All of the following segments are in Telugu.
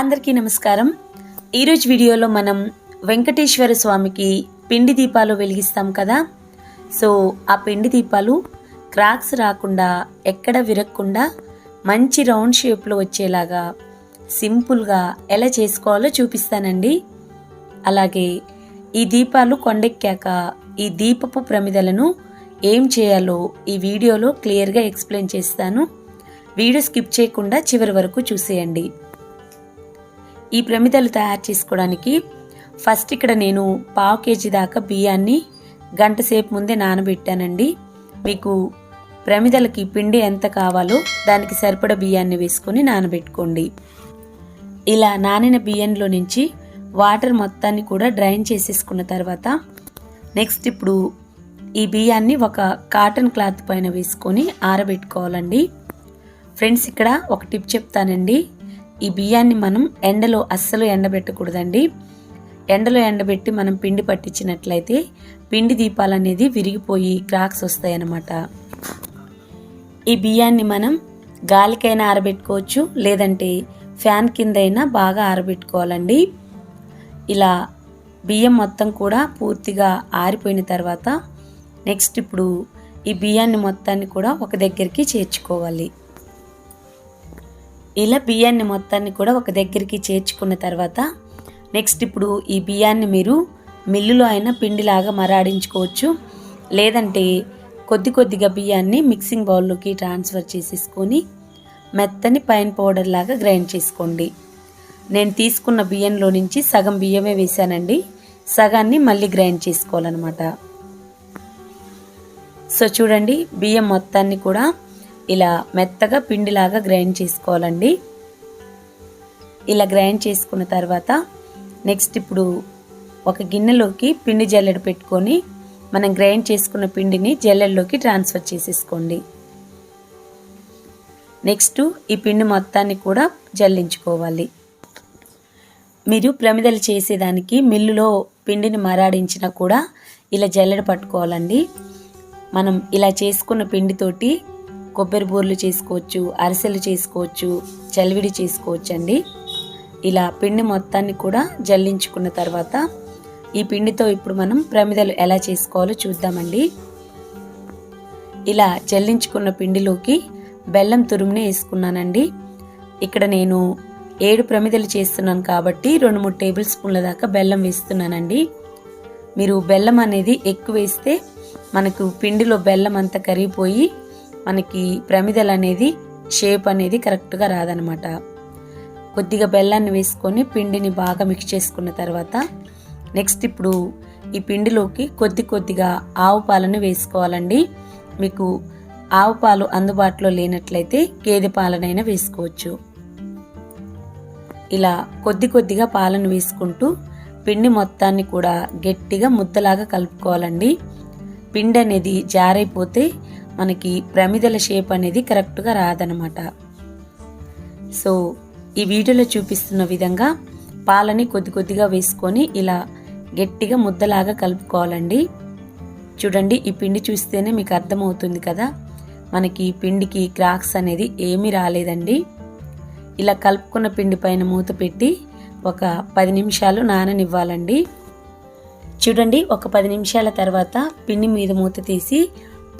అందరికీ నమస్కారం. ఈరోజు వీడియోలో మనం వెంకటేశ్వర స్వామికి పిండి దీపాలు వెలిగిస్తాం కదా. సో ఆ పిండి దీపాలు క్రాక్స్ రాకుండా ఎక్కడ విరగకుండా మంచి రౌండ్ షేప్లో వచ్చేలాగా సింపుల్గా ఎలా చేసుకోవాలో చూపిస్తానండి. అలాగే ఈ దీపాలు కొండెక్కాక ఈ దీపపు ప్రమిదలను ఏం చేయాలో ఈ వీడియోలో క్లియర్గా ఎక్స్ప్లెయిన్ చేస్తాను. వీడియో స్కిప్ చేయకుండా చివరి వరకు చూసేయండి. ఈ ప్రమిదలు తయారు చేసుకోవడానికి ఫస్ట్ ఇక్కడ నేను పావు కేజీ దాకా బియ్యాన్ని గంట సేపు ముందే నానబెట్టానండి. మీకు ప్రమిదలకి పిండి ఎంత కావాలో దానికి సరిపడ బియ్యాన్ని వేసుకొని నానబెట్టుకోండి. ఇలా నానిన బియ్యంలో నుంచి వాటర్ మొత్తాన్ని కూడా డ్రైన్ చేసేసుకున్న తర్వాత నెక్స్ట్ ఇప్పుడు ఈ బియ్యాన్ని ఒక కాటన్ క్లాత్ పైన వేసుకొని ఆరబెట్టుకోవాలండి. ఫ్రెండ్స్ ఇక్కడ ఒక టిప్ చెప్తానండి. ఈ బియ్యాన్ని మనం ఎండలో అస్సలు ఎండబెట్టకూడదండి. ఎండలో ఎండబెట్టి మనం పిండి పట్టించినట్లయితే పిండి దీపాలు అనేది విరిగిపోయి క్రాక్స్ వస్తాయన్నమాట. ఈ బియ్యాన్ని మనం గాలికైనా ఆరబెట్టుకోవచ్చు లేదంటే ఫ్యాన్ కిందైనా బాగా ఆరబెట్టుకోవాలండి. ఇలా బియ్యం మొత్తం కూడా పూర్తిగా ఆరిపోయిన తర్వాత నెక్స్ట్ ఇప్పుడు ఈ బియ్యాన్ని మొత్తాన్ని కూడా ఒక దగ్గరికి చేర్చుకోవాలి. ఇలా బియ్యాన్ని మొత్తాన్ని కూడా ఒక దగ్గరికి చేర్చుకున్న తర్వాత నెక్స్ట్ ఇప్పుడు ఈ బియ్యాన్ని మీరు మిల్లులో అయినా పిండిలాగా మరాడించుకోవచ్చు. లేదంటే కొద్ది కొద్దిగా బియ్యాన్ని మిక్సింగ్ బౌల్లోకి ట్రాన్స్ఫర్ చేసేసుకొని మెత్తని పైన్ పౌడర్ లాగా గ్రైండ్ చేసుకోండి. నేను తీసుకున్న బియ్యంలో నుంచి సగం బియ్యమే వేశానండి. సగాన్ని మళ్ళీ గ్రైండ్ చేసుకోవాలన్నమాట. సో చూడండి బియ్యం మొత్తాన్ని కూడా ఇలా మెత్తగా పిండిలాగా గ్రైండ్ చేసుకోవాలండి. ఇలా గ్రైండ్ చేసుకున్న తర్వాత నెక్స్ట్ ఇప్పుడు ఒక గిన్నెలోకి పిండి జల్లెడ పెట్టుకొని మనం గ్రైండ్ చేసుకున్న పిండిని జల్లెడలోకి ట్రాన్స్ఫర్ చేసేసుకోండి. నెక్స్ట్ ఈ పిండి మొత్తాన్ని కూడా జల్లించుకోవాలి. మీరు ప్రమిదలు చేసేదానికి మిల్లులో పిండిని మరాడించినా కూడా ఇలా జల్లెడ పట్టుకోవాలండి. మనం ఇలా చేసుకున్న పిండితోటి కొబ్బరి బూరలు చేసుకోవచ్చు అరిసెలు చేసుకోవచ్చు చలివిడి చేసుకోవచ్చు అండి ఇలా పిండి మొత్తాన్ని కూడా జల్లించుకున్న తర్వాత ఈ పిండితో ఇప్పుడు మనం ప్రమిదలు ఎలా చేసుకోవాలో చూద్దామండి. ఇలా జల్లించుకున్న పిండిలోకి బెల్లం తురుముని వేసుకున్నానండి. ఇక్కడ నేను ఏడు ప్రమిదలు చేస్తున్నాను కాబట్టి రెండు మూడు టేబుల్ స్పూన్ల దాకా బెల్లం వేస్తున్నానండి. మీరు బెల్లం అనేది ఎక్కువ వేస్తే మనకు పిండిలో బెల్లం అంతా కరిగిపోయి మనకి ప్రమిదలు అనేది షేప్ అనేది కరెక్ట్గా రాదనమాట కొద్దిగా బెల్లాన్ని వేసుకొని పిండిని బాగా మిక్స్ చేసుకున్న తర్వాత నెక్స్ట్ ఇప్పుడు ఈ పిండిలోకి కొద్ది కొద్దిగా ఆవు పాలను వేసుకోవాలండి. మీకు ఆవు పాలు అందుబాటులో లేనట్లయితే గేదె పాలనైనా వేసుకోవచ్చు. ఇలా కొద్ది కొద్దిగా పాలను వేసుకుంటూ పిండి మొత్తాన్ని కూడా గట్టిగా ముద్దలాగా కలుపుకోవాలండి. పిండి అనేది జారైపోతే మనకి ప్రమిదల షేప్ అనేది కరెక్ట్గా రాదనమాట సో ఈ వీడియోలో చూపిస్తున్న విధంగా పాలని కొద్ది కొద్దిగా వేసుకొని ఇలా గట్టిగా ముద్దలాగా కలుపుకోవాలండి. చూడండి ఈ పిండి చూస్తేనే మీకు అర్థమవుతుంది కదా. మనకి పిండికి క్రాక్స్ అనేది ఏమీ రాలేదండి. ఇలా కలుపుకున్న పిండి పైన మూత పెట్టి ఒక పది నిమిషాలు నాననివ్వాలండి. చూడండి ఒక పది నిమిషాల తర్వాత పిండి మీద మూత తీసి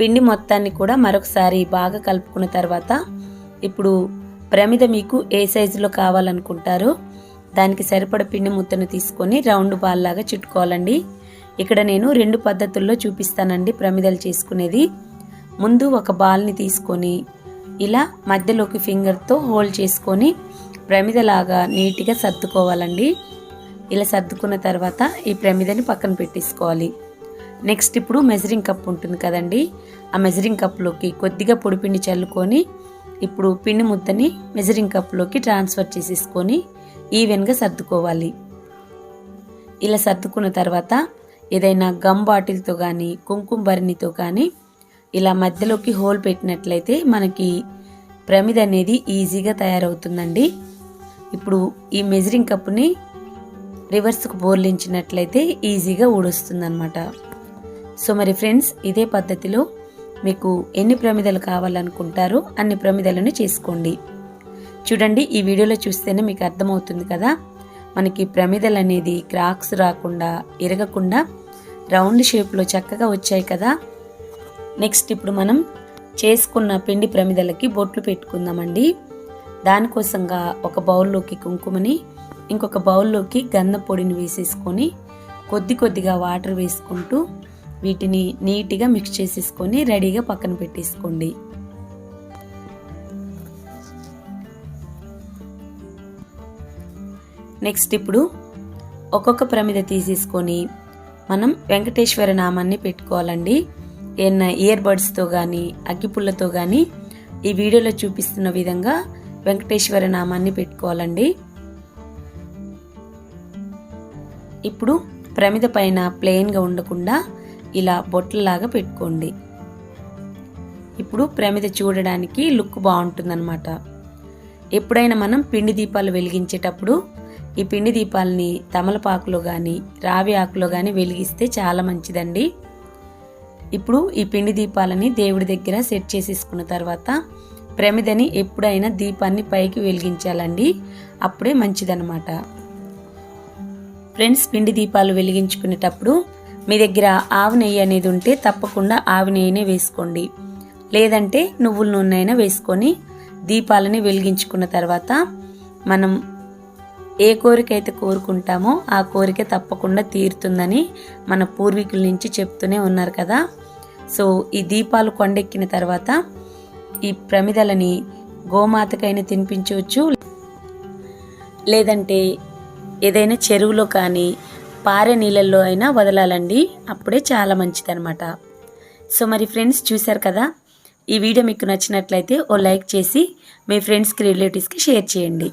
పిండి మొత్తాన్ని కూడా మరొకసారి బాగా కలుపుకున్న తర్వాత ఇప్పుడు ప్రమిద మీకు ఏ సైజులో కావాలనుకుంటారో దానికి సరిపడ పిండి ముద్దను తీసుకొని రౌండ్ బాల్ లాగా చుట్టుకోవాలండి. ఇక్కడ నేను రెండు పద్ధతుల్లో చూపిస్తానండి ప్రమిదలు చేసుకునేది. ముందు ఒక బాల్ని తీసుకొని ఇలా మధ్యలోకి ఫింగర్తో హోల్డ్ చేసుకొని ప్రమిదలాగా నీట్గా సర్దుకోవాలండి. ఇలా సర్దుకున్న తర్వాత ఈ ప్రమిదని పక్కన పెట్టేసుకోవాలి. నెక్స్ట్ ఇప్పుడు మెజరింగ్ కప్ ఉంటుంది కదండి. ఆ మెజరింగ్ కప్లోకి కొద్దిగా పొడిపిండి చల్లుకొని ఇప్పుడు పిండి ముద్దని మెజరింగ్ కప్లోకి ట్రాన్స్ఫర్ చేసేసుకొని ఈవెన్గా సర్దుకోవాలి. ఇలా సర్దుకున్న తర్వాత ఏదైనా గమ్ బాటిల్తో కానీ కుంకుమ భరణితో కానీ ఇలా మధ్యలోకి హోల్ పెట్టినట్లయితే మనకి ప్రమిద అనేది ఈజీగా తయారవుతుందండి. ఇప్పుడు ఈ మెజరింగ్ కప్ని రివర్స్కు బోర్లించినట్లయితే ఈజీగా ఊడొస్తుందన్నమాట. సో మరి ఫ్రెండ్స్ ఇదే పద్ధతిలో మీకు ఎన్ని ప్రమిదలు కావాలనుకుంటారో అన్ని ప్రమిదలను చేసుకోండి. చూడండి ఈ వీడియోలో చూస్తేనే మీకు అర్థమవుతుంది కదా. మనకి ప్రమిదలు అనేది క్రాక్స్ రాకుండా ఇరగకుండా రౌండ్ షేప్లో చక్కగా వచ్చాయి కదా. నెక్స్ట్ ఇప్పుడు మనం చేసుకున్న పిండి ప్రమిదలకి బొట్లు పెట్టుకుందామండి. దానికోసంగా ఒక బౌల్లోకి కుంకుమని ఇంకొక బౌల్లోకి గంధం పొడిని వేసేసుకొని కొద్ది కొద్దిగా వాటర్ వేసుకుంటూ వీటిని నీట్గా మిక్స్ చేసేసుకొని రెడీగా పక్కన పెట్టేసుకోండి. నెక్స్ట్ ఇప్పుడు ఒక్కొక్క ప్రమిద తీసేసుకొని మనం వెంకటేశ్వర నామాన్ని పెట్టుకోవాలండి. ఏమన్నా ఇయర్ బడ్స్తో కానీ అగ్గిపుల్లతో కానీ ఈ వీడియోలో చూపిస్తున్న విధంగా వెంకటేశ్వర నామాన్ని పెట్టుకోవాలండి. ఇప్పుడు ప్రమిద పైన ప్లెయిన్గా ఉండకుండా ఇలా బొట్లలాగా పెట్టుకోండి. ఇప్పుడు ప్రమిద చూడడానికి లుక్ బాగుంటుందన్నమాట. ఎప్పుడైనా మనం పిండి దీపాలు వెలిగించేటప్పుడు ఈ పిండి దీపాలని తమలపాకులో కానీ రావి ఆకులో కానీ వెలిగిస్తే చాలా మంచిదండి. ఇప్పుడు ఈ పిండి దీపాలని దేవుడి దగ్గర సెట్ చేసేసుకున్న తర్వాత ప్రమిదని ఎప్పుడైనా దీపాన్ని పైకి వెలిగించాలండి. అప్పుడే మంచిదన్నమాట. ఫ్రెండ్స్ పిండి దీపాలు వెలిగించుకునేటప్పుడు మీ దగ్గర ఆవు నెయ్యి అనేది ఉంటే తప్పకుండా ఆవు నెయ్యినే వేసుకోండి. లేదంటే నువ్వుల నూనె అయినా వేసుకొని దీపాలని వెలిగించుకున్న తర్వాత మనం ఏ కోరిక అయితే కోరుకుంటామో ఆ కోరిక తప్పకుండా తీరుతుందని మన పూర్వీకుల నుంచి చెప్తూనే ఉన్నారు కదా. సో ఈ దీపాలు కొండెక్కిన తర్వాత ఈ ప్రమిదలని గోమాతకైనా తినిపించవచ్చు. లేదంటే ఏదైనా చెరువులో కానీ పారే నీళ్ళల్లో అయినా వదలాలండి. అప్పుడే చాలా మంచిదనమాట సో మరి ఫ్రెండ్స్ చూశారు కదా? ఈ వీడియో మీకు నచ్చినట్లయితే ఓ లైక్ చేసి మీ ఫ్రెండ్స్కి రిలేటివ్స్కి షేర్ చేయండి.